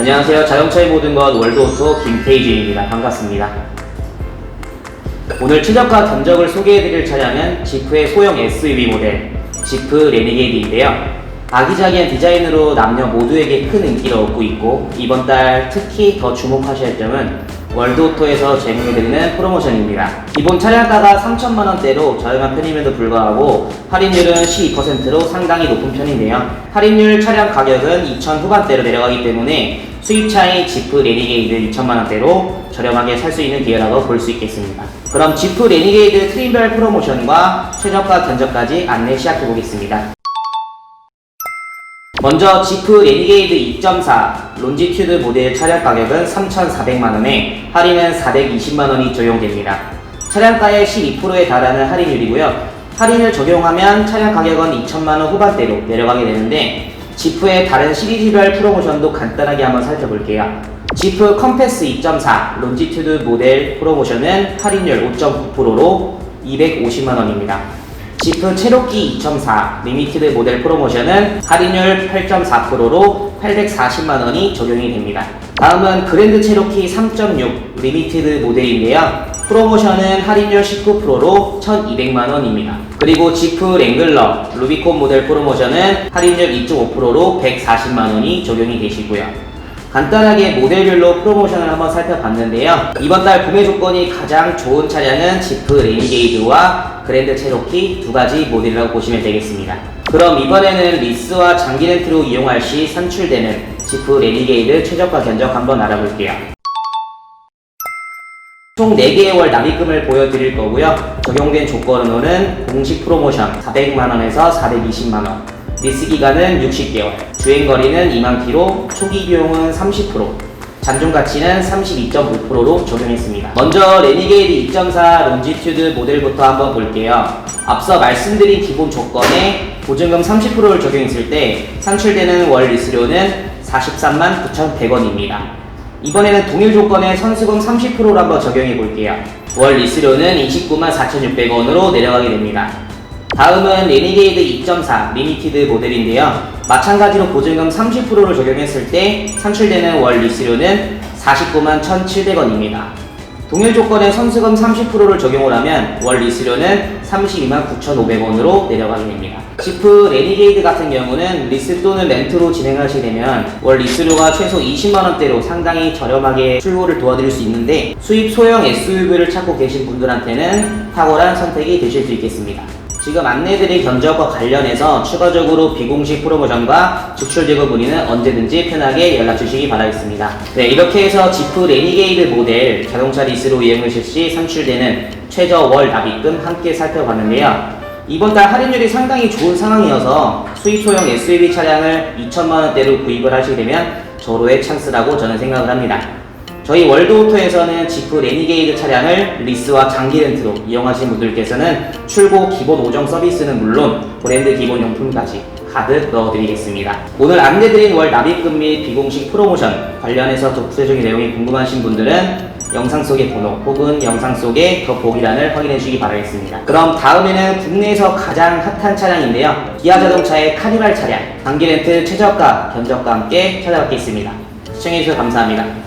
안녕하세요. 자동차의 모든 것 월드오토 김태희주입니다. 반갑습니다. 오늘 최저가 견적을 소개해드릴 차량은 지프의 소형 SUV 모델 지프 레니게이드인데요. 아기자기한 디자인으로 남녀 모두에게 큰 인기를 얻고 있고 이번 달 특히 더 주목하셔야 할 점은 월드오토에서 제공해드리는 프로모션입니다. 기본 차량가가 3천만 원대로 저렴한 편임에도 불구하고 할인율은 12%로 상당히 높은 편인데요. 할인율 차량 가격은 2천 후반대로 내려가기 때문에 수입차인 지프 레니게이드 2천만 원대로 저렴하게 살 수 있는 기회라고 볼 수 있겠습니다. 그럼 지프 레니게이드 트림별 프로모션과 최저가 견적까지 안내 시작해 보겠습니다. 먼저 지프 레니게이드 2.4 론지튜드 모델 차량 가격은 3,400만원에 할인은 420만원이 적용됩니다. 차량가의 12%에 달하는 할인율이고요. 할인을 적용하면 차량 가격은 2천만원 후반대로 내려가게 되는데 지프의 다른 시리즈별 프로모션도 간단하게 한번 살펴볼게요. 지프 컴패스 2.4 론지튜드 모델 프로모션은 할인율 5.9%로 250만원입니다. 지프 체로키 2.4 리미티드 모델 프로모션은 할인율 8.4%로 840만원이 적용이 됩니다. 다음은 그랜드 체로키 3.6 리미티드 모델인데요. 프로모션은 할인율 19%로 1200만원입니다. 그리고 지프 랭글러 루비콘 모델 프로모션은 할인율 2.5%로 140만원이 적용이 되시고요. 간단하게 모델별로 프로모션을 한번 살펴봤는데요. 이번 달 구매 조건이 가장 좋은 차량은 지프 레니게이드와 그랜드 체로키 두 가지 모델이라고 보시면 되겠습니다. 그럼 이번에는 리스와 장기 렌트로 이용할 시 산출되는 지프 레니게이드 최저가 견적 한번 알아볼게요. 총 4개의 월 납입금을 보여드릴 거고요. 적용된 조건으로는 공식 프로모션 400만원에서 420만원, 리스 기간은 60개월, 주행거리는 2만 킬로, 초기 비용은 30%, 잔존 가치는 32.5%로 적용했습니다. 먼저 레니게이드 2.4 론지튜드 모델부터 한번 볼게요. 앞서 말씀드린 기본 조건에 보증금 30%를 적용했을 때 산출되는 월 리스료는 43만 9,100원입니다. 이번에는 동일 조건에 선수금 30%를 한번 적용해 볼게요. 월 리스료는 29만 4,600원으로 내려가게 됩니다. 다음은 레니게이드 2.4 리미티드 모델인데요. 마찬가지로 보증금 30%를 적용했을 때 산출되는 월 리스료는 49만 1,700원입니다. 동일 조건에 선수금 30%를 적용을 하면 월 리스료는 32만 9,500원으로 내려가게 됩니다. 지프 레니게이드 같은 경우는 리스 또는 렌트로 진행하시게 되면 월 리스료가 최소 20만원대로 상당히 저렴하게 출고를 도와드릴 수 있는데 수입 소형 SUV를 찾고 계신 분들한테는 탁월한 선택이 되실 수 있겠습니다. 지금 안내드린 견적과 관련해서 추가적으로 비공식 프로모션과 직출 제거 문의는 언제든지 편하게 연락 주시기 바라겠습니다. 네, 이렇게 해서 지프 레니게이드 모델 자동차 리스로 이용하실 시 산출되는 최저 월 납입금 함께 살펴봤는데요. 이번 달 할인율이 상당히 좋은 상황이어서 수입 소형 SUV 차량을 2천만 원대로 구입을 하시게 되면 절호의 찬스라고 저는 생각을 합니다. 저희 월드오토에서는 지프 레니게이드 차량을 리스와 장기 렌트로 이용하신 분들께서는 출고 기본 오정 서비스는 물론 브랜드 기본 용품까지 가득 넣어드리겠습니다. 오늘 안내드린 월 납입금 및 비공식 프로모션 관련해서 더 구체적인 내용이 궁금하신 분들은 영상 속의 번호 혹은 영상 속의 더 보기란을 확인해 주시기 바라겠습니다. 그럼 다음에는 국내에서 가장 핫한 차량인데요. 기아 자동차의 카니발 차량, 장기 렌트 최저가, 견적과 함께 찾아뵙겠습니다. 시청해주셔서 감사합니다.